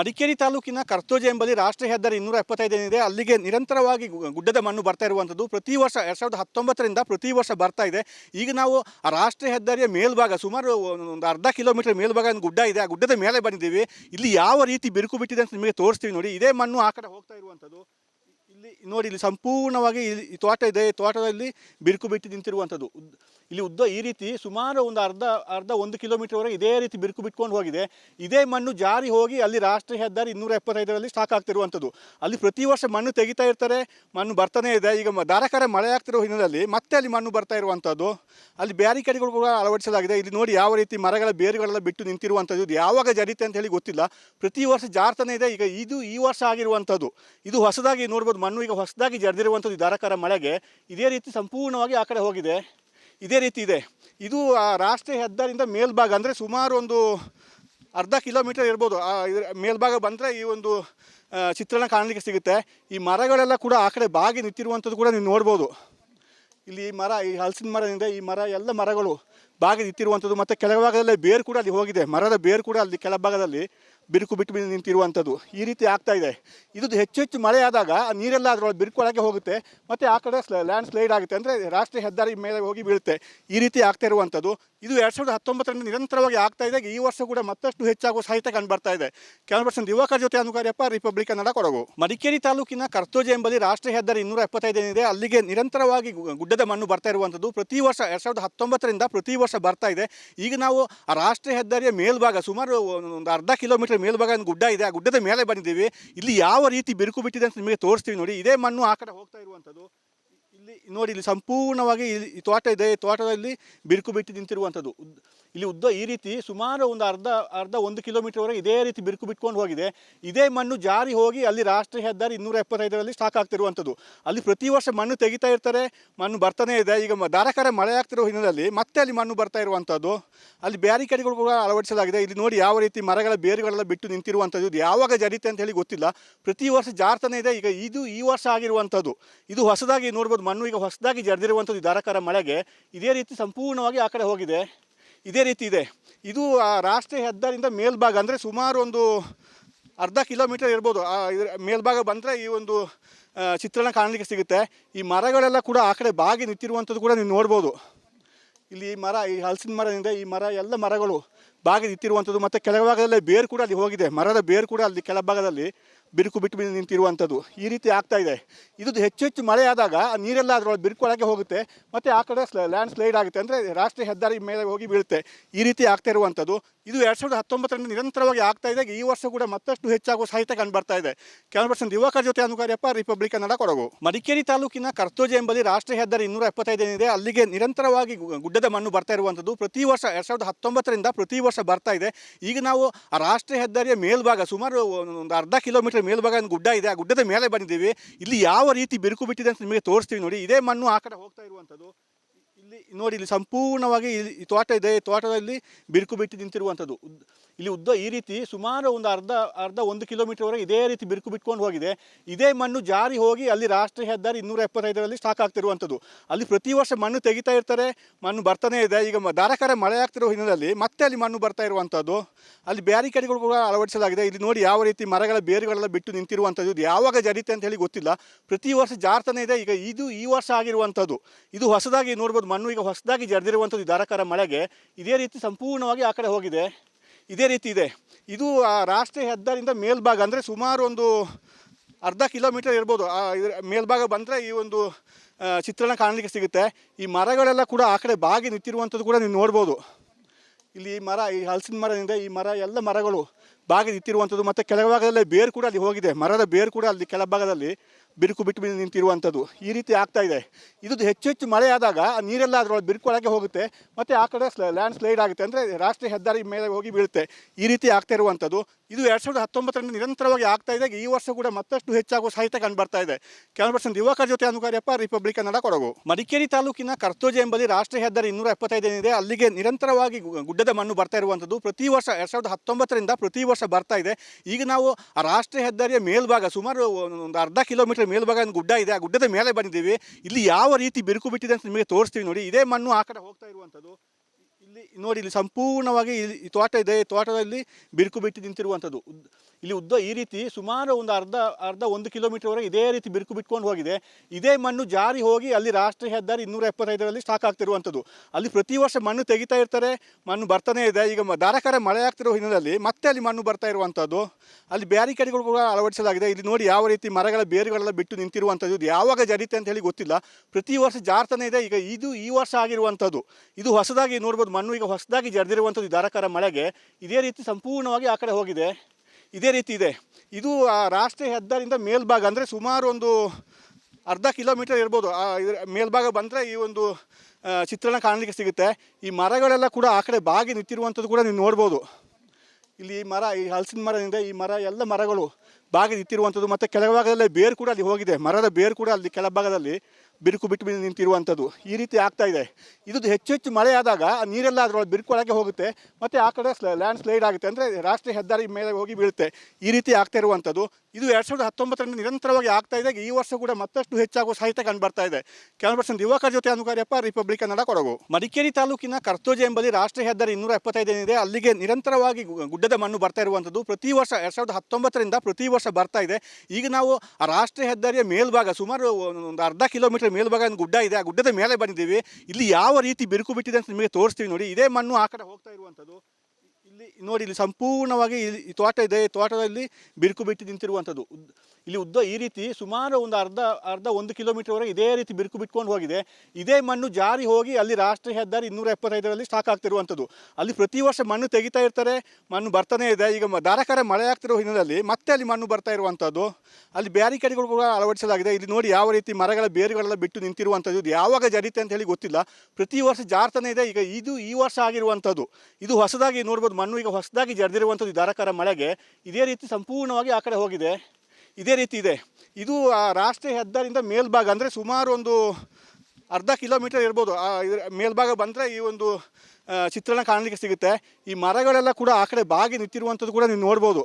ಮಡಿಕೇರಿ ತಾಲೂಕಿನ ಕರ್ತೋಜೆ ಎಂಬಲ್ಲಿ ರಾಷ್ಟ್ರೀಯ ಹೆದ್ದಾರಿ ಇನ್ನೂರ ಎಪ್ಪತ್ತೈದು ಏನಿದೆ, ಅಲ್ಲಿಗೆ ನಿರಂತರವಾಗಿ ಗುಡ್ಡದ ಮಣ್ಣು ಬರ್ತಾ ಇರುವಂಥದ್ದು. ಪ್ರತಿ ವರ್ಷ ಎರಡು ಸಾವಿರದ ಹತ್ತೊಂಬತ್ತರಿಂದ ಪ್ರತಿ ವರ್ಷ ಬರ್ತಾ ಇದೆ. ಈಗ ನಾವು ಆ ರಾಷ್ಟ್ರೀಯ ಹೆದ್ದಾರಿಯ ಮೇಲ್ಭಾಗ, ಸುಮಾರು ಒಂದು ಅರ್ಧ ಕಿಲೋಮೀಟರ್ ಮೇಲ್ಭಾಗ ಒಂದು ಗುಡ್ಡ ಇದೆ. ಆ ಗುಡ್ಡದ ಮೇಲೆ ಬಂದಿದ್ದೀವಿ. ಇಲ್ಲಿ ಯಾವ ರೀತಿ ಬಿರುಕು ಬಿಟ್ಟಿದೆ ಅಂತ ನಿಮಗೆ ತೋರಿಸ್ತೀವಿ ನೋಡಿ. ಇದೇ ಮಣ್ಣು ಆ ಕಡೆ ಹೋಗ್ತಾ ಇರುವಂಥದ್ದು. ಇಲ್ಲಿ ನೋಡಿ, ಇಲ್ಲಿ ಸಂಪೂರ್ಣವಾಗಿ ಇಲ್ಲಿ ತೋಟ ಇದೆ. ತೋಟದಲ್ಲಿ ಬಿರುಕು ಬಿಟ್ಟು ನಿಂತಿರುವಂಥದ್ದು. ಇಲ್ಲಿ ಉದ್ದ ಈ ರೀತಿ ಸುಮಾರು ಒಂದು ಅರ್ಧ ಅರ್ಧ ಒಂದು ಕಿಲೋಮೀಟರ್ವರೆಗೆ ಇದೇ ರೀತಿ ಬಿರುಕು ಬಿಟ್ಕೊಂಡು ಹೋಗಿದೆ. ಇದೇ ಮಣ್ಣು ಜಾರಿ ಹೋಗಿ ಅಲ್ಲಿ ರಾಷ್ಟ್ರೀಯ ಹೆದ್ದಾರಿ ಇನ್ನೂರ ಎಪ್ಪತ್ತೈದರಲ್ಲಿ ಸ್ಟಾಕ್ ಆಗ್ತಿರುವಂಥದ್ದು. ಅಲ್ಲಿ ಪ್ರತಿ ವರ್ಷ ಮಣ್ಣು ತೆಗಿತಾ ಇರ್ತಾರೆ, ಮಣ್ಣು ಬರ್ತಾನೆ ಇದೆ. ಈಗ ಧಾರಾಕಾರ ಮಳೆ ಆಗ್ತಿರೋ ಹಿನ್ನೆಲೆಯಲ್ಲಿ ಮತ್ತೆ ಅಲ್ಲಿ ಮಣ್ಣು ಬರ್ತಾ ಇರುವಂಥದ್ದು. ಅಲ್ಲಿ ಬ್ಯಾರಿಕೇಡ್ಗಳು ಕೂಡ ಅಳವಡಿಸಲಾಗಿದೆ. ಇಲ್ಲಿ ನೋಡಿ ಯಾವ ರೀತಿ ಮರಗಳ ಬೇರುಗಳೆಲ್ಲ ಬಿಟ್ಟು ನಿಂತಿರುವಂಥದ್ದು. ಇದು ಯಾವಾಗ ಜರಿತೆ ಅಂತ ಹೇಳಿ ಗೊತ್ತಿಲ್ಲ. ಪ್ರತಿ ವರ್ಷ ಜಾರ್ತಾನೆ ಇದೆ. ಈಗ ಇದು ಈ ವರ್ಷ ಆಗಿರುವಂಥದ್ದು. ಇದು ಹೊಸದಾಗಿ ನೋಡ್ಬೋದು ಮಣ್ಣು ಈಗ ಹೊಸದಾಗಿ ಜರಿದಿರುವಂಥದ್ದು ಧಾರಾಕಾರ ಮಳೆಗೆ. ಇದೇ ರೀತಿ ಸಂಪೂರ್ಣವಾಗಿ ಆ ಕಡೆ ಹೋಗಿದೆ. ಇದೇ ರೀತಿ ಇದೆ. ಇದು ಆ ರಾಷ್ಟ್ರೀಯ ಹೆದ್ದಾರಿಯಿಂದ ಮೇಲ್ಭಾಗ ಅಂದರೆ ಸುಮಾರು ಒಂದು ಅರ್ಧ ಕಿಲೋಮೀಟರ್ ಇರ್ಬೋದು. ಆ ಮೇಲ್ಭಾಗ ಬಂದರೆ ಈ ಒಂದು ಚಿತ್ರಣ ಕಾಣಲಿಕ್ಕೆ ಸಿಗುತ್ತೆ. ಈ ಮರಗಳೆಲ್ಲ ಕೂಡ ಆ ಕಡೆ ಬಾಗಿ ನಿಂತಿರುವಂಥದ್ದು ಕೂಡ ನೀವು ನೋಡ್ಬೋದು. ಇಲ್ಲಿ ಈ ಮರ, ಈ ಹಲಸಿನ ಮರದಿಂದ ಈ ಮರ, ಎಲ್ಲ ಮರಗಳು ಬಾಗಿ ನಿಂತಿರುವಂಥದ್ದು ಮತ್ತು ಕೆಳಭಾಗದಲ್ಲೇ ಬೇರು ಕೂಡ ಅಲ್ಲಿ ಹೋಗಿದೆ. ಮರದ ಬೇರು ಕೂಡ ಅಲ್ಲಿ ಕೆಳಭಾಗದಲ್ಲಿ. ಬಿರುಕು ಬಿಟ್ಟು ಬಿಟ್ಟು ನಿಂತಿರುವಂಥದ್ದು ಈ ರೀತಿ ಆಗ್ತಾ ಇದೆ. ಇದು ಹೆಚ್ಚು ಹೆಚ್ಚು ಮಳೆ ಆದಾಗ ನೀರೆಲ್ಲ ಅದರೊಳಗೆ ಬಿರುಕೊಳಗೆ ಹೋಗುತ್ತೆ. ಮತ್ತು ಆ ಕಡೆ ಲ್ಯಾಂಡ್ ಸ್ಲೈಡ್ ಆಗುತ್ತೆ. ಅಂದರೆ ರಾಷ್ಟ್ರೀಯ ಹೆದ್ದಾರಿ ಮೇಲೆ ಹೋಗಿ ಬೀಳುತ್ತೆ. ಈ ರೀತಿ ಆಗ್ತಾ ಇರುವಂಥದ್ದು. ಇದು ಎರಡು ಸಾವಿರದ ಹತ್ತೊಂಬತ್ತರಿಂದ ನಿರಂತರವಾಗಿ ಆಗ್ತಾ ಇದೆ. ಈ ವರ್ಷ ಕೂಡ ಮತ್ತಷ್ಟು ಹೆಚ್ಚಾಗುವ ಸಾಹಿತ್ಯ ಕಂಡು ಬರ್ತಾ ಇದೆ. ಕೆಲವು ಪರ್ಸನ್ ಯುವಕರ ಜೊತೆ ಅನುಕಾರ್ಯಪ್ಪ ರಿಪಬ್ಲಿಕ್ ಕನ್ನಡ ಕೊಡಗು. ಮಡಿಕೇರಿ ತಾಲೂಕಿನ ಕರ್ತೋಜೆ ಎಂಬಲ್ಲಿ ರಾಷ್ಟ್ರೀಯ ಹೆದ್ದಾರಿ ಇನ್ನೂರ ಎಪ್ಪತ್ತೈದು ಏನಿದೆ ಅಲ್ಲಿಗೆ ನಿರಂತರವಾಗಿ ಗುಡ್ಡದ ಮಣ್ಣು ಬರ್ತಾ ಇರುವಂಥದ್ದು. ಪ್ರತಿ ವರ್ಷ ಎರಡು ಸಾವಿರದ ಹತ್ತೊಂಬತ್ತರಿಂದ ಪ್ರತಿ ವರ್ಷ ಬರ್ತಾ ಇದೆ. ಈಗ ನಾವು ರಾಷ್ಟ್ರೀಯ ಹೆದ್ದಾರಿಯ ಮೇಲ್ಭಾಗ ಸುಮಾರು ಒಂದು ಅರ್ಧ ಕಿಲೋಮೀಟರ್ ಮೇಲ್ಭಾಗ ಒಂದು ಗುಡ್ಡ ಇದೆ, ಆ ಗುಡ್ಡದ ಮೇಲೆ ಬಂದಿದ್ದೀವಿ. ಇಲ್ಲಿ ಯಾವ ರೀತಿ ಬಿರುಕು ಬಿಟ್ಟಿದೆ ಅಂತ ನಿಮಗೆ ತೋರಿಸ್ತೀವಿ ನೋಡಿ. ಇದೇ ಮಣ್ಣು ಆ ಕಡೆ ಹೋಗ್ತಾ ಇರುವಂಥದ್ದು. ಇಲ್ಲಿ ನೋಡಿ, ಇಲ್ಲಿ ಸಂಪೂರ್ಣವಾಗಿ ಈ ತೋಟ ಇದೆ. ತೋಟದಲ್ಲಿ ಬಿರುಕು ಬಿಟ್ಟು ನಿಂತಿರುವಂಥದ್ದು. ಇಲ್ಲಿ ಉದ್ದ ಈ ರೀತಿ ಸುಮಾರು ಒಂದು ಅರ್ಧ ಅರ್ಧ ಒಂದು ಕಿಲೋಮೀಟರ್ವರೆಗೆ ಇದೇ ರೀತಿ ಬಿರುಕು ಬಿಟ್ಕೊಂಡು ಹೋಗಿದೆ. ಇದೇ ಮಣ್ಣು ಜಾರಿ ಹೋಗಿ ಅಲ್ಲಿ ರಾಷ್ಟ್ರೀಯ ಹೆದ್ದಾರಿ ಇನ್ನೂರ ಎಪ್ಪತ್ತೈದರಲ್ಲಿ ಸ್ಟಾಕ್ ಆಗ್ತಿರುವಂಥದ್ದು. ಅಲ್ಲಿ ಪ್ರತಿ ವರ್ಷ ಮಣ್ಣು ತೆಗಿತಾ ಇರ್ತಾರೆ, ಮಣ್ಣು ಬರ್ತಾನೆ ಇದೆ. ಈಗ ಧಾರಾಕಾರ ಮಳೆ ಆಗ್ತಿರೋ ಹಿನ್ನೆಲೆಯಲ್ಲಿ ಮತ್ತೆ ಅಲ್ಲಿ ಮಣ್ಣು ಬರ್ತಾ ಇರುವಂಥದ್ದು. ಅಲ್ಲಿ ಬ್ಯಾರಿಕೇಡ್ಗಳು ಕೂಡ ಅಳವಡಿಸಲಾಗಿದೆ. ಇಲ್ಲಿ ನೋಡಿ ಯಾವ ರೀತಿ ಮರಗಳ ಬೇರುಗಳೆಲ್ಲ ಬಿಟ್ಟು ನಿಂತಿರುವಂಥದ್ದು. ಇದು ಯಾವಾಗ ಜರಿತೆ ಅಂತ ಹೇಳಿ ಗೊತ್ತಿಲ್ಲ. ಪ್ರತಿ ವರ್ಷ ಜಾರ್ತಾನೆ ಇದೆ. ಈಗ ಇದು ಈ ವರ್ಷ ಆಗಿರುವಂಥದ್ದು. ಇದು ಹೊಸದಾಗಿ ನೋಡ್ಬೋದು. ಮಣ್ಣು ಈಗ ಹೊಸದಾಗಿ ಜರಿದಿರುವಂಥದ್ದು ಧಾರಾಕಾರ ಮಳೆಗೆ. ಇದೇ ರೀತಿ ಸಂಪೂರ್ಣವಾಗಿ ಆ ಕಡೆ ಹೋಗಿದೆ. ಇದೇ ರೀತಿ ಇದೆ. ಇದು ಆ ರಾಷ್ಟ್ರೀಯ ಹೆದ್ದಾರಿಯಿಂದ ಮೇಲ್ಭಾಗ ಅಂದರೆ ಸುಮಾರು ಒಂದು ಅರ್ಧ ಕಿಲೋಮೀಟರ್ ಇರ್ಬೋದು. ಇದ್ರ ಮೇಲ್ಭಾಗ ಬಂದರೆ ಈ ಒಂದು ಚಿತ್ರಣ ಕಾಣಲಿಕ್ಕೆ ಸಿಗುತ್ತೆ. ಈ ಮರಗಳೆಲ್ಲ ಕೂಡ ಆ ಕಡೆ ಬಾಗಿ ನಿಂತಿರುವಂಥದ್ದು ಕೂಡ ನೀವು ನೋಡ್ಬೋದು. ಇಲ್ಲಿ ಈ ಮರ, ಈ ಹಲಸಿನ ಮರದಿಂದ ಈ ಮರ, ಎಲ್ಲ ಮರಗಳು ಬಾಗಿ ನಿಂತಿರುವಂಥದ್ದು ಮತ್ತು ಕೆಳಭಾಗದಲ್ಲೇ ಬೇರು ಕೂಡ ಅಲ್ಲಿ ಹೋಗಿದೆ. ಮರದ ಬೇರು ಕೂಡ ಅಲ್ಲಿ ಕೆಳಭಾಗದಲ್ಲಿ ಬಿರುಕು ಬಿಟ್ಟು ಬಿಟ್ಟು ನಿಂತಿರುವಂಥದ್ದು ಈ ರೀತಿ ಆಗ್ತಾ ಇದೆ. ಇದು ಹೆಚ್ಚು ಹೆಚ್ಚು ಮಳೆ ಆದಾಗ ನೀರೆಲ್ಲ ಅದರೊಳಗೆ ಬಿರುಕೊಳಗೆ ಹೋಗುತ್ತೆ. ಮತ್ತು ಆ ಕಡೆ ಲ್ಯಾಂಡ್ ಸ್ಲೈಡ್ ಆಗುತ್ತೆ. ಅಂದರೆ ರಾಷ್ಟ್ರೀಯ ಹೆದ್ದಾರಿ ಮೇಲೆ ಹೋಗಿ ಬೀಳುತ್ತೆ. ಈ ರೀತಿ ಆಗ್ತಾ ಇರುವಂಥದ್ದು. ಇದು ಎರಡು ಸಾವಿರದ ಹತ್ತೊಂಬತ್ತರಿಂದ ನಿರಂತರವಾಗಿ ಆಗ್ತಾ ಇದೆ. ಈ ವರ್ಷ ಕೂಡ ಮತ್ತಷ್ಟು ಹೆಚ್ಚಾಗುವ ಸಾಹಿತ್ಯ ಕಂಡು ಬರ್ತಾ ಇದೆ. ಕೆಲವು ಪರ್ಸೆಂಟ್ ಯುವಕರ ಜೊತೆ ಅನುಕಾರ್ಯಪ್ಪ ರಿಪಬ್ಲಿಕ್ ಕನ್ನಡ ಕೊಡಗು. ಮಡಿಕೇರಿ ತಾಲೂಕಿನ ಕರ್ತೋಜೆ ಎಂಬಲ್ಲಿ ರಾಷ್ಟ್ರೀಯ ಹೆದ್ದಾರಿ ಇನ್ನೂರ ಎಪ್ಪತ್ತೈದು ಏನಿದೆ ಅಲ್ಲಿಗೆ ನಿರಂತರವಾಗಿ ಗುಡ್ಡದ ಮಣ್ಣು ಬರ್ತಾ ಇರುವಂಥದ್ದು. ಪ್ರತಿ ವರ್ಷ ಎರಡು ಸಾವಿರದ ಹತ್ತೊಂಬತ್ತರಿಂದ ಪ್ರತಿ ವರ್ಷ ಬರ್ತಾ ಇದೆ. ಈಗ ನಾವು ರಾಷ್ಟ್ರೀಯ ಹೆದ್ದಾರಿಯ ಮೇಲ್ಭಾಗ ಸುಮಾರು ಒಂದು ಅರ್ಧ ಕಿಲೋಮೀಟರ್ ಮೇಲ್ಭಾಗ ಒಂದು ಗುಡ್ಡ ಇದೆ. ಆ ಗುಡ್ಡದ ಮೇಲೆ ಬಂದಿದ್ದೀವಿ. ಇಲ್ಲಿ ಯಾವ ರೀತಿ ಬಿರುಕು ಬಿಟ್ಟಿದೆ ಅಂತ ನಿಮಗೆ ತೋರಿಸ್ತೀವಿ ನೋಡಿ. ಇದೇ ಮಣ್ಣು ಆ ಕಡೆ ಹೋಗ್ತಾ ಇರುವಂಥದ್ದು. ಇಲ್ಲಿ ನೋಡಿ, ಇಲ್ಲಿ ಸಂಪೂರ್ಣವಾಗಿ ಇಲ್ಲಿ ತೋಟ ಇದೆ. ತೋಟದಲ್ಲಿ ಬಿರುಕು ಬಿಟ್ಟು ನಿಂತಿರುವಂಥದ್ದು. ಇಲ್ಲಿ ಉದ್ದ ಈ ರೀತಿ ಸುಮಾರು ಒಂದು ಅರ್ಧ ಅರ್ಧ ಒಂದು ಕಿಲೋಮೀಟರ್ವರೆಗೆ ಇದೇ ರೀತಿ ಬಿರುಕು ಬಿಟ್ಕೊಂಡು ಹೋಗಿದೆ. ಇದೇ ಮಣ್ಣು ಜಾರಿ ಹೋಗಿ ಅಲ್ಲಿ ರಾಷ್ಟ್ರೀಯ ಹೆದ್ದಾರಿ ಇನ್ನೂರ ಎಪ್ಪತ್ತೈದರಲ್ಲಿ ಸ್ಟಾಕ್ ಆಗ್ತಿರುವಂಥದ್ದು. ಅಲ್ಲಿ ಪ್ರತಿ ವರ್ಷ ಮಣ್ಣು ತೆಗಿತಾ ಇರ್ತಾರೆ, ಮಣ್ಣು ಬರ್ತಾನೆ ಇದೆ. ಈಗ ಧಾರಾಕಾರ ಮಳೆ ಆಗ್ತಿರೋ ಹಿನ್ನೆಲೆಯಲ್ಲಿ ಮತ್ತೆ ಅಲ್ಲಿ ಮಣ್ಣು ಬರ್ತಾ ಇರುವಂಥದ್ದು. ಅಲ್ಲಿ ಬ್ಯಾರಿಕೇಡ್ಗಳು ಕೂಡ ಅಳವಡಿಸಲಾಗಿದೆ. ಇಲ್ಲಿ ನೋಡಿ ಯಾವ ರೀತಿ ಮರಗಳ ಬೇರುಗಳೆಲ್ಲ ಬಿಟ್ಟು ನಿಂತಿರುವಂಥದ್ದು. ಇದು ಯಾವಾಗ ಜರಿತೆ ಅಂತ ಹೇಳಿ ಗೊತ್ತಿಲ್ಲ. ಪ್ರತಿ ವರ್ಷ ಜಾರ್ತಾನೆ ಇದೆ. ಈಗ ಇದು ಈ ವರ್ಷ ಆಗಿರುವಂಥದ್ದು. ಇದು ಹೊಸದಾಗಿ ನೋಡ್ಬೋದು ಮಣ್ಣು. ಈಗ ಹೊಸದಾಗಿ ಜರಿದಿರುವಂಥದ್ದು ಧಾರಾಕಾರ ಮಳೆಗೆ. ಇದೇ ರೀತಿ ಸಂಪೂರ್ಣವಾಗಿ ಆ ಕಡೆ ಹೋಗಿದೆ. ಇದೇ ರೀತಿ ಇದೆ. ಇದು ಆ ರಾಷ್ಟ್ರೀಯ ಹೆದ್ದಾರಿಯಿಂದ ಮೇಲ್ಭಾಗ ಅಂದರೆ ಸುಮಾರು ಒಂದು ಅರ್ಧ ಕಿಲೋಮೀಟರ್ ಇರ್ಬೋದು. ಆ ಇದ್ರ ಮೇಲ್ಭಾಗ ಬಂದರೆ ಈ ಒಂದು ಚಿತ್ರಣ ಕಾಣಲಿಕ್ಕೆ ಸಿಗುತ್ತೆ. ಈ ಮರಗಳೆಲ್ಲ ಕೂಡ ಆ ಕಡೆ ಬಾಗಿ ನಿಂತಿರುವಂಥದ್ದು ಕೂಡ ನೀವು ನೋಡ್ಬೋದು. ಇಲ್ಲಿ ಈ ಮರ, ಈ ಹಲಸಿನ ಮರದಿಂದ ಈ ಮರ, ಎಲ್ಲ ಮರಗಳು ಬಾಗಿ ನಿಂತಿರುವಂಥದ್ದು ಮತ್ತು ಕೆಳಭಾಗದಲ್ಲೇ ಬೇರು ಕೂಡ ಅಲ್ಲಿ ಹೋಗಿದೆ. ಮರದ ಬೇರು ಕೂಡ ಅಲ್ಲಿ ಕೆಳಭಾಗದಲ್ಲಿ. ಬಿರುಕು ಬಿಟ್ಟು ಬಿಟ್ಟು ನಿಂತಿರುವಂಥದ್ದು ಈ ರೀತಿ ಆಗ್ತಾ ಇದೆ. ಇದು ಹೆಚ್ಚು ಹೆಚ್ಚು ಮಳೆ ಆದಾಗ ನೀರೆಲ್ಲ ಅದರೊಳಗೆ ಬಿರುಕೊಳಗೆ ಹೋಗುತ್ತೆ. ಮತ್ತು ಆ ಕಡೆ ಲ್ಯಾಂಡ್ ಸ್ಲೈಡ್ ಆಗುತ್ತೆ. ಅಂದರೆ ರಾಷ್ಟ್ರೀಯ ಹೆದ್ದಾರಿ ಮೇಲೆ ಹೋಗಿ ಬೀಳುತ್ತೆ. ಈ ರೀತಿ ಆಗ್ತಾ ಇರುವಂಥದ್ದು. ಇದು ಎರಡು ಸಾವಿರದ ಹತ್ತೊಂಬತ್ತರಿಂದ ನಿರಂತರವಾಗಿ ಆಗ್ತಾ ಇದೆ. ಈ ವರ್ಷ ಕೂಡ ಮತ್ತಷ್ಟು ಹೆಚ್ಚಾಗುವ ಸಾಹಿತ್ಯ ಕಂಡು ಬರ್ತಾ ಇದೆ. ಕ್ಯಾಮರಾ ಪರ್ಸನ್ ದಿವಾಕರ್ ಜೊತೆ ಅನುಕಾರ್ಯಪ್ಪ ರಿಪಬ್ಲಿಕ್ ಕನ್ನಡ ಕೊಡಗು. ಮಡಿಕೇರಿ ತಾಲೂಕಿನ ಕರ್ತೋಜೆ ಎಂಬಲ್ಲಿ ರಾಷ್ಟ್ರೀಯ ಹೆದ್ದಾರಿ ಇನ್ನೂರ ಎಪ್ಪತ್ತೈದು ಏನಿದೆ, ಅಲ್ಲಿಗೆ ನಿರಂತರವಾಗಿ ಗುಡ್ಡದ ಮಣ್ಣು ಬರ್ತಾ ಇರುವಂಥದ್ದು ಪ್ರತಿ ವರ್ಷ ಎರಡು ಸಾವಿರದ ಹತ್ತೊಂಬತ್ತರಿಂದ ಪ್ರತಿ ವರ್ಷ ಬರ್ತಾ ಇದೆ. ಈಗ ನಾವು ಆ ರಾಷ್ಟ್ರೀಯ ಹೆದ್ದಾರಿಯ ಮೇಲ್ಭಾಗ, ಸುಮಾರು ಒಂದು ಅರ್ಧ ಕಿಲೋಮೀಟರ್ ಮೇಲ್ಭಾಗ ಒಂದು ಗುಡ್ಡ ಇದೆ. ಆ ಗುಡ್ಡದ ಮೇಲೆ ಬಂದಿದ್ದೀವಿ. ಇಲ್ಲಿ ಯಾವ ರೀತಿ ಬಿರುಕು ಬಿಟ್ಟಿದೆ ಅಂತ ನಿಮಗೆ ತೋರಿಸ್ತೀವಿ ನೋಡಿ. ಇದೇ ಮಣ್ಣು ಆ ಕಡೆ ಹೋಗ್ತಾ ಇರುವಂಥದ್ದು ಇಲ್ಲಿ ನೋಡಿ, ಇಲ್ಲಿ ಸಂಪೂರ್ಣವಾಗಿ ಈ ತೋಟ ಇದೆ. ಈ ತೋಟದಲ್ಲಿ ಬಿರುಕು ಬಿಟ್ಟು ನಿಂತಿರುವಂಥದ್ದು. ಇಲ್ಲಿ ಉದ್ದ ಈ ರೀತಿ ಸುಮಾರು ಒಂದು ಅರ್ಧ ಅರ್ಧ ಒಂದು ಕಿಲೋಮೀಟರ್ವರೆಗೆ ಇದೇ ರೀತಿ ಬಿರುಕು ಬಿಟ್ಕೊಂಡು ಹೋಗಿದೆ. ಇದೇ ಮಣ್ಣು ಜಾರಿ ಹೋಗಿ ಅಲ್ಲಿ ರಾಷ್ಟ್ರೀಯ ಹೆದ್ದಾರಿ ಇನ್ನೂರ ಎಪ್ಪತ್ತೈದರಲ್ಲಿ ಸ್ಟಾಕ್ ಆಗ್ತಿರುವಂಥದ್ದು. ಅಲ್ಲಿ ಪ್ರತಿ ವರ್ಷ ಮಣ್ಣು ತೆಗಿತಾ ಇರ್ತಾರೆ. ಮಣ್ಣು ಬರ್ತಾನೆ ಇದೆ. ಈಗ ಧಾರಾಕಾರ ಮಳೆ ಆಗ್ತಿರೋ ಹಿನ್ನೆಲೆಯಲ್ಲಿ ಮತ್ತೆ ಅಲ್ಲಿ ಮಣ್ಣು ಬರ್ತಾ ಇರುವಂಥದ್ದು. ಅಲ್ಲಿ ಬ್ಯಾರಿಕೇಡ್ಗಳು ಕೂಡ ಅಳವಡಿಸಲಾಗಿದೆ. ಇಲ್ಲಿ ನೋಡಿ ಯಾವ ರೀತಿ ಮರಗಳ ಬೇರುಗಳೆಲ್ಲ ಬಿಟ್ಟು ನಿಂತಿರುವಂಥದ್ದು. ಇದು ಯಾವಾಗ ಜರಿತೆ ಅಂತ ಹೇಳಿ ಗೊತ್ತಿಲ್ಲ. ಪ್ರತಿ ವರ್ಷ ಜಾರ್ತಾನೆ ಇದೆ. ಈಗ ಇದು ಈ ವರ್ಷ ಆಗಿರುವಂಥದ್ದು. ಇದು ಹೊಸದಾಗಿ ನೋಡ್ಬೋದು. ಮಣ್ಣು ಈಗ ಹೊಸದಾಗಿ ಜರಿದಿರುವಂಥದ್ದು ಧಾರಾಕಾರ ಮಳೆಗೆ, ಇದೇ ರೀತಿ ಸಂಪೂರ್ಣವಾಗಿ ಆ ಕಡೆ ಹೋಗಿದೆ. ಇದೇ ರೀತಿ ಇದೆ. ಇದು ಆ ರಾಷ್ಟ್ರೀಯ ಹೆದ್ದಾರಿಯಿಂದ ಮೇಲ್ಭಾಗ ಅಂದರೆ ಸುಮಾರು ಒಂದು ಅರ್ಧ ಕಿಲೋಮೀಟರ್ ಇರ್ಬೋದು. ಇದ್ರ ಮೇಲ್ಭಾಗ ಬಂದರೆ ಈ ಒಂದು ಚಿತ್ರಣ ಕಾಣಲಿಕ್ಕೆ ಸಿಗುತ್ತೆ. ಈ ಮರಗಳೆಲ್ಲ ಕೂಡ ಆ ಕಡೆ ಬಾಗಿ ನಿಂತಿರುವಂಥದ್ದು ಕೂಡ ನೀವು ನೋಡ್ಬೋದು. ಇಲ್ಲಿ ಈ ಮರ, ಈ ಹಲಸಿನ ಮರದಿಂದ ಈ ಮರ, ಎಲ್ಲ ಮರಗಳು ಬಾಗಿ ನಿಂತಿರುವಂಥದ್ದು ಮತ್ತು ಕೆಳಭಾಗದಲ್ಲೇ ಬೇರು ಕೂಡ ಅಲ್ಲಿ ಹೋಗಿದೆ. ಮರದ ಬೇರು ಕೂಡ ಅಲ್ಲಿ ಕೆಳಭಾಗದಲ್ಲಿ. ಬಿರುಕು ಬಿಟ್ಟು ನಿಂತಿರುವಂಥದ್ದು ಈ ರೀತಿ ಆಗ್ತಾ ಇದೆ. ಇದು ಹೆಚ್ಚು ಹೆಚ್ಚು ಮಳೆ ಆದಾಗ ನೀರೆಲ್ಲ ಅದರೊಳಗೆ ಬಿರುಕೊಳಗೆ ಹೋಗುತ್ತೆ. ಮತ್ತು ಆ ಕಡೆ ಲ್ಯಾಂಡ್ ಸ್ಲೈಡ್ ಆಗುತ್ತೆ. ಅಂದರೆ ರಾಷ್ಟ್ರೀಯ ಹೆದ್ದಾರಿ ಮೇಲೆ ಹೋಗಿ ಬೀಳುತ್ತೆ. ಈ ರೀತಿ ಆಗ್ತಾ ಇರುವಂಥದ್ದು. ಇದು ಎರಡು ಸಾವಿರದ ಹತ್ತೊಂಬತ್ತರಿಂದ ನಿರಂತರವಾಗಿ ಆಗ್ತಾ ಇದೆ. ಈ ವರ್ಷ ಕೂಡ ಮತ್ತಷ್ಟು ಹೆಚ್ಚಾಗುವ ಸಾಹಿತ್ಯ ಕಂಡು ಬರ್ತಾ ಇದೆ. ಕೆಲವು ಪರ್ಸನ್ ದಿವಾಕರ್ ಜೊತೆ ಅನುಕಾರ್ಯಪ್ಪ ರಿಪಬ್ಲಿಕ್ ಕನ್ನಡ ಕೊಡಗು. ಮಡಿಕೇರಿ ತಾಲೂಕಿನ ಕರ್ತೋಜೆ ಎಂಬಲ್ಲಿ ರಾಷ್ಟ್ರೀಯ ಹೆದ್ದಾರಿ ಇನ್ನೂರ ಎಪ್ಪತ್ತೈದು ಏನಿದೆ. ಅಲ್ಲಿಗೆ ನಿರಂತರವಾಗಿ ಗುಡ್ಡದ ಮಣ್ಣು ಬರ್ತಾ ಇರುವಂಥದ್ದು. ಪ್ರತಿ ವರ್ಷ ಎರಡು ಸಾವಿರದ ಹತ್ತೊಂಬತ್ತರಿಂದ ಪ್ರತಿ ವರ್ಷ ಬರ್ತಾ ಇದೆ. ಈಗ ನಾವು ರಾಷ್ಟ್ರೀಯ ಹೆದ್ದಾರಿಯ ಮೇಲ್ಭಾಗ ಸುಮಾರು ಒಂದು ಅರ್ಧ ಕಿಲೋಮೀಟರ್ ಮೇಲ್ಭಾಗ ಒಂದು ಗುಡ್ಡ ಇದೆ, ಆ ಗುಡ್ಡದ ಮೇಲೆ ಬಂದಿದ್ದೀವಿ. ಇಲ್ಲಿ ಯಾವ ರೀತಿ ಬಿರುಕು ಬಿಟ್ಟಿದೆ ಅಂತ ನಿಮಗೆ ತೋರಿಸ್ತೀವಿ ನೋಡಿ. ಇದೇ ಮಣ್ಣು ಆ ಕಡೆ ಹೋಗ್ತಾ ಇರುವಂಥದ್ದು. ಇಲ್ಲಿ ನೋಡಿ, ಇಲ್ಲಿ ಸಂಪೂರ್ಣವಾಗಿ ಈ ತೋಟ ಇದೆ. ತೋಟದಲ್ಲಿ ಬಿರುಕು ಬಿಟ್ಟು ನಿಂತಿರುವಂಥದ್ದು. ಇಲ್ಲಿ ಉದ್ದ ಈ ರೀತಿ ಸುಮಾರು ಒಂದು ಅರ್ಧ ಅರ್ಧ ಒಂದು ಕಿಲೋಮೀಟರ್ವರೆಗೆ ಇದೇ ರೀತಿ ಬಿರುಕು ಬಿಟ್ಕೊಂಡು ಹೋಗಿದೆ. ಇದೇ ಮಣ್ಣು ಜಾರಿ ಹೋಗಿ ಅಲ್ಲಿ ರಾಷ್ಟ್ರೀಯ ಹೆದ್ದಾರಿ ಇನ್ನೂರ ಎಪ್ಪತ್ತೈದರಲ್ಲಿ ಸ್ಟಾಕ್ ಆಗ್ತಿರುವಂಥದ್ದು. ಅಲ್ಲಿ ಪ್ರತಿ ವರ್ಷ ಮಣ್ಣು ತೆಗಿತಾ ಇರ್ತಾರೆ, ಮಣ್ಣು ಬರ್ತಾನೆ ಇದೆ. ಈಗ ಧಾರಾಕಾರ ಮಳೆ ಆಗ್ತಿರೋ ಹಿನ್ನೆಲೆಯಲ್ಲಿ ಮತ್ತೆ ಅಲ್ಲಿ ಮಣ್ಣು ಬರ್ತಾ ಇರುವಂಥದ್ದು. ಅಲ್ಲಿ ಬ್ಯಾರಿಕೇಡ್ಗಳು ಕೂಡ ಅಳವಡಿಸಲಾಗಿದೆ. ಇಲ್ಲಿ ನೋಡಿ ಯಾವ ರೀತಿ ಮರಗಳ ಬೇರುಗಳೆಲ್ಲ ಬಿಟ್ಟು ನಿಂತಿರುವಂಥದ್ದು. ಇದು ಯಾವಾಗ ಜರಿತೆ ಅಂತ ಹೇಳಿ ಗೊತ್ತಿಲ್ಲ. ಪ್ರತಿ ವರ್ಷ ಜಾರ್ತಾನೆ ಇದೆ. ಈಗ ಇದು ಈ ವರ್ಷ ಆಗಿರುವಂಥದ್ದು. ಇದು ಹೊಸದಾಗಿ ನೋಡ್ಬೋದು ಮಣ್ಣು ಈಗ ಹೊಸದಾಗಿ ಜರಿದಿರುವಂಥದ್ದು ಧಾರಾಕಾರ ಮಳೆಗೆ. ಇದೇ ರೀತಿ ಸಂಪೂರ್ಣವಾಗಿ ಆ ಕಡೆ ಹೋಗಿದೆ. ಇದೇ ರೀತಿ ಇದೆ. ಇದು ಆ ರಾಷ್ಟ್ರೀಯ ಹೆದ್ದಾರಿಯಿಂದ ಮೇಲ್ಭಾಗ ಅಂದರೆ ಸುಮಾರು ಒಂದು ಅರ್ಧ ಕಿಲೋಮೀಟರ್ ಇರ್ಬೋದು. ಆ ಮೇಲ್ಭಾಗ ಬಂದರೆ ಈ ಒಂದು ಚಿತ್ರಣ ಕಾಣಲಿಕ್ಕೆ ಸಿಗುತ್ತೆ. ಈ ಮರಗಳೆಲ್ಲ ಕೂಡ ಆ ಕಡೆ ಬಾಗಿ ನಿಂತಿರುವಂಥದ್ದು ಕೂಡ ನೀವು ನೋಡ್ಬೋದು.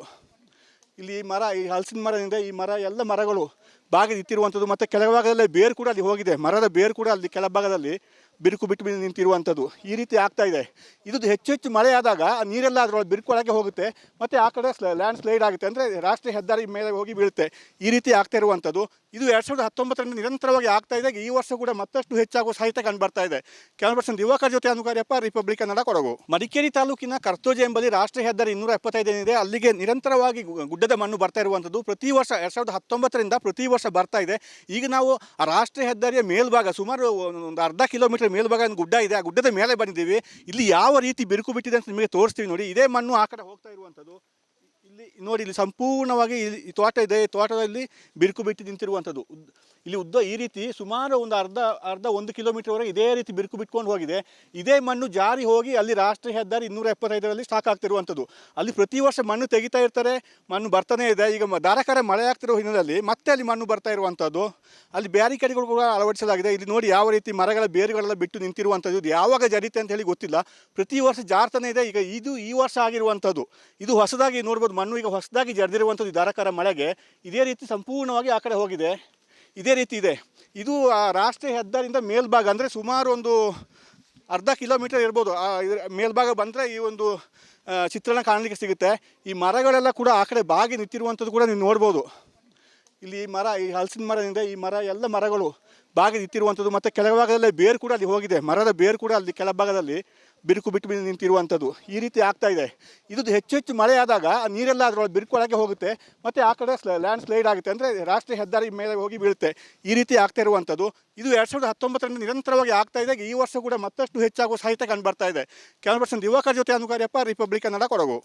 ಇಲ್ಲಿ ಈ ಮರ, ಈ ಹಲಸಿನ ಮರದಿಂದ ಈ ಮರ, ಎಲ್ಲ ಮರಗಳು ಬಾಗಿ ನಿಂತಿರುವಂಥದ್ದು ಮತ್ತು ಕೆಳಭಾಗದಲ್ಲೇ ಬೇರು ಕೂಡ ಅಲ್ಲಿ ಹೋಗಿದೆ. ಮರದ ಬೇರು ಕೂಡ ಅಲ್ಲಿ ಕೆಳಭಾಗದಲ್ಲಿ. ಬಿರುಕು ಬಿಟ್ಟು ನಿಂತಿರುವಂಥದ್ದು ಈ ರೀತಿ ಆಗ್ತಾ ಇದೆ. ಇದು ಹೆಚ್ಚು ಹೆಚ್ಚು ಮಳೆ ಆದಾಗ ಆ ನೀರೆಲ್ಲ ಅದರೊಳಗೆ ಬಿರುಕೊಳಗೆ ಹೋಗುತ್ತೆ. ಮತ್ತು ಆ ಕಡೆ ಲ್ಯಾಂಡ್ ಸ್ಲೈಡ್ ಆಗುತ್ತೆ. ಅಂದರೆ ರಾಷ್ಟ್ರೀಯ ಹೆದ್ದಾರಿ ಮೇಲೆ ಹೋಗಿ ಬೀಳುತ್ತೆ. ಈ ರೀತಿ ಆಗ್ತಾ ಇರುವಂಥದ್ದು. ಇದು ಎರಡು ಸಾವಿರದ ಹತ್ತೊಂಬತ್ತರಿಂದ ನಿರಂತರವಾಗಿ ಆಗ್ತಾ ಇದೆ. ಈ ವರ್ಷ ಕೂಡ ಮತ್ತಷ್ಟು ಹೆಚ್ಚಾಗುವ ಸಾಹಿತ್ಯ ಕಂಡು ಬರ್ತಾ ಇದೆ. ಕ್ಯಾಮರಾ ಪರ್ಸನ್ ದಿವಾಕರ್ ಜೊತೆ ಅನುಕಾರ್ಯಪ್ಪ ರಿಪಬ್ಲಿಕ್ ಕನ್ನಡ ಕೊಡಗು. ಮಡಿಕೇರಿ ತಾಲೂಕಿನ ಕರ್ತೋಜೆ ಎಂಬಲ್ಲಿ ರಾಷ್ಟ್ರೀಯ ಹೆದ್ದಾರಿ ಇನ್ನೂರ ಎಪ್ಪತ್ತೈದು ಏನಿದೆ. ಅಲ್ಲಿಗೆ ನಿರಂತರವಾಗಿ ಗುಡ್ಡದ ಮಣ್ಣು ಬರ್ತಾ ಇರುವಂಥದ್ದು. ಪ್ರತಿ ವರ್ಷ ಎರಡು ಸಾವಿರದ ಹತ್ತೊಂಬತ್ತರಿಂದ ಪ್ರತಿ ವರ್ಷ ಬರ್ತಾ ಇದೆ. ಈಗ ನಾವು ರಾಷ್ಟ್ರೀಯ ಹೆದ್ದಾರಿಯ ಮೇಲ್ಭಾಗ ಸುಮಾರು ಒಂದು ಅರ್ಧ ಕಿಲೋಮೀಟರ್ ಮೇಲ್ಭಾಗ ಒಂದು ಗುಡ್ಡ ಇದೆ. ಆ ಗುಡ್ಡದ ಮೇಲೆ ಬಂದಿದ್ದೀವಿ. ಇಲ್ಲಿ ಯಾವ ರೀತಿ ಬಿರುಕು ಬಿಟ್ಟಿದೆ ಅಂತ ನಿಮಗೆ ತೋರಿಸ್ತೀವಿ ನೋಡಿ. ಇದೇ ಮಣ್ಣು ಆ ಕಡೆ ಹೋಗ್ತಾ ಇರುವಂಥದ್ದು. ಇಲ್ಲಿ ನೋಡಿ, ಇಲ್ಲಿ ಸಂಪೂರ್ಣವಾಗಿ ಇಲ್ಲಿ ತೋಟ ಇದೆ. ತೋಟದಲ್ಲಿ ಬಿರುಕು ಬಿಟ್ಟು ನಿಂತಿರುವಂಥದ್ದು. ಇಲ್ಲಿ ಉದ್ದ ಈ ರೀತಿ ಸುಮಾರು ಒಂದು ಅರ್ಧ ಅರ್ಧ ಒಂದು ಕಿಲೋಮೀಟರ್ವರೆಗೆ ಇದೇ ರೀತಿ ಬಿರುಕು ಬಿಟ್ಕೊಂಡು ಹೋಗಿದೆ. ಇದೇ ಮಣ್ಣು ಜಾರಿ ಹೋಗಿ ಅಲ್ಲಿ ರಾಷ್ಟ್ರೀಯ ಹೆದ್ದಾರಿ ಇನ್ನೂರ ಎಪ್ಪತ್ತೈದರಲ್ಲಿ ಸ್ಟಾಕ್ ಆಗ್ತಿರುವಂಥದ್ದು. ಅಲ್ಲಿ ಪ್ರತಿ ವರ್ಷ ಮಣ್ಣು ತೆಗಿತಾ ಇರ್ತಾರೆ, ಮಣ್ಣು ಬರ್ತಾನೆ ಇದೆ. ಈಗ ಧಾರಾಕಾರ ಮಳೆ ಆಗ್ತಿರೋ ಹಿನ್ನೆಲೆಯಲ್ಲಿ ಮತ್ತೆ ಅಲ್ಲಿ ಮಣ್ಣು ಬರ್ತಾ ಇರುವಂಥದ್ದು. ಅಲ್ಲಿ ಬ್ಯಾರಿಕೇಡ್ಗಳು ಕೂಡ ಅಳವಡಿಸಲಾಗಿದೆ. ಇಲ್ಲಿ ನೋಡಿ ಯಾವ ರೀತಿ ಮರಗಳ ಬೇರುಗಳೆಲ್ಲ ಬಿಟ್ಟು ನಿಂತಿರುವಂಥದ್ದು. ಇದು ಯಾವಾಗ ಜರಿತೆ ಅಂತ ಹೇಳಿ ಗೊತ್ತಿಲ್ಲ. ಪ್ರತಿ ವರ್ಷ ಜಾರ್ತಾನೆ ಇದೆ. ಈಗ ಇದು ಈ ವರ್ಷ ಆಗಿರುವಂಥದ್ದು. ಇದು ಹೊಸದಾಗಿ ನೋಡ್ಬೋದು ಮಣ್ಣು ಈಗ ಹೊಸದಾಗಿ ಜರಿದಿರುವಂಥದ್ದು ಧಾರಾಕಾರ ಮಳೆಗೆ. ಇದೇ ರೀತಿ ಸಂಪೂರ್ಣವಾಗಿ ಆ ಕಡೆ ಹೋಗಿದೆ. ಇದೇ ರೀತಿ ಇದೆ. ಇದು ಆ ರಾಷ್ಟ್ರೀಯ ಹೆದ್ದಾರಿಯಿಂದ ಮೇಲ್ಭಾಗ ಅಂದರೆ ಸುಮಾರು ಒಂದು ಅರ್ಧ ಕಿಲೋಮೀಟರ್ ಇರ್ಬೋದು. ಆ ಇದ್ರ ಮೇಲ್ಭಾಗ ಬಂದರೆ ಈ ಒಂದು ಚಿತ್ರಣ ಕಾಣಲಿಕ್ಕೆ ಸಿಗುತ್ತೆ. ಈ ಮರಗಳೆಲ್ಲ ಕೂಡ ಆ ಕಡೆ ಬಾಗಿ ನಿಂತಿರುವಂಥದ್ದು ಕೂಡ ನೀವು ನೋಡ್ಬೋದು. ಇಲ್ಲಿ ಈ ಮರ, ಈ ಹಲಸಿನ ಮರದಿಂದ ಈ ಮರ, ಎಲ್ಲ ಮರಗಳು ಬಾಗಿ ನಿಂತಿರುವಂಥದ್ದು ಮತ್ತು ಕೆಳಭಾಗದಲ್ಲೇ ಬೇರು ಕೂಡ ಅಲ್ಲಿ ಹೋಗಿದೆ. ಮರದ ಬೇರು ಕೂಡ ಅಲ್ಲಿ ಕೆಳಭಾಗದಲ್ಲಿ ಬಿರುಕು ಬಿಟ್ಟು ಬಿಟ್ಟು ನಿಂತಿರುವಂಥದ್ದು. ಈ ರೀತಿ ಆಗ್ತಾ ಇದೆ. ಇದು ಹೆಚ್ಚು ಹೆಚ್ಚು ಮಳೆ ಆದಾಗ ನೀರೆಲ್ಲ ಅದರೊಳಗೆ ಬಿರುಕೊಳಗೆ ಹೋಗುತ್ತೆ. ಮತ್ತು ಆ ಕಡೆ ಲ್ಯಾಂಡ್ ಸ್ಲೈಡ್ ಆಗುತ್ತೆ. ಅಂದರೆ ರಾಷ್ಟ್ರೀಯ ಹೆದ್ದಾರಿ ಮೇಲೆ ಹೋಗಿ ಬೀಳುತ್ತೆ. ಈ ರೀತಿ ಆಗ್ತಾ ಇರುವಂಥದ್ದು. ಇದು ಎರಡು ಸಾವಿರದ ಹತ್ತೊಂಬತ್ತರಿಂದ ನಿರಂತರವಾಗಿ ಆಗ್ತಾ ಇದೆ. ಈ ವರ್ಷ ಕೂಡ ಮತ್ತಷ್ಟು ಹೆಚ್ಚಾಗುವ ಸಾಹಿತ್ಯ ಕಂಡು ಬರ್ತಾ ಇದೆ. ಕ್ಯಾಮ್ರಾ ಪರ್ಸನ್ ಯುವಕರ ಜೊತೆ ಅನುಕಾರ್ಯಪ್ಪ. ರಿಪಬ್ಲಿಕ್ ಕನ್ನಡ ಕೊಡಗು.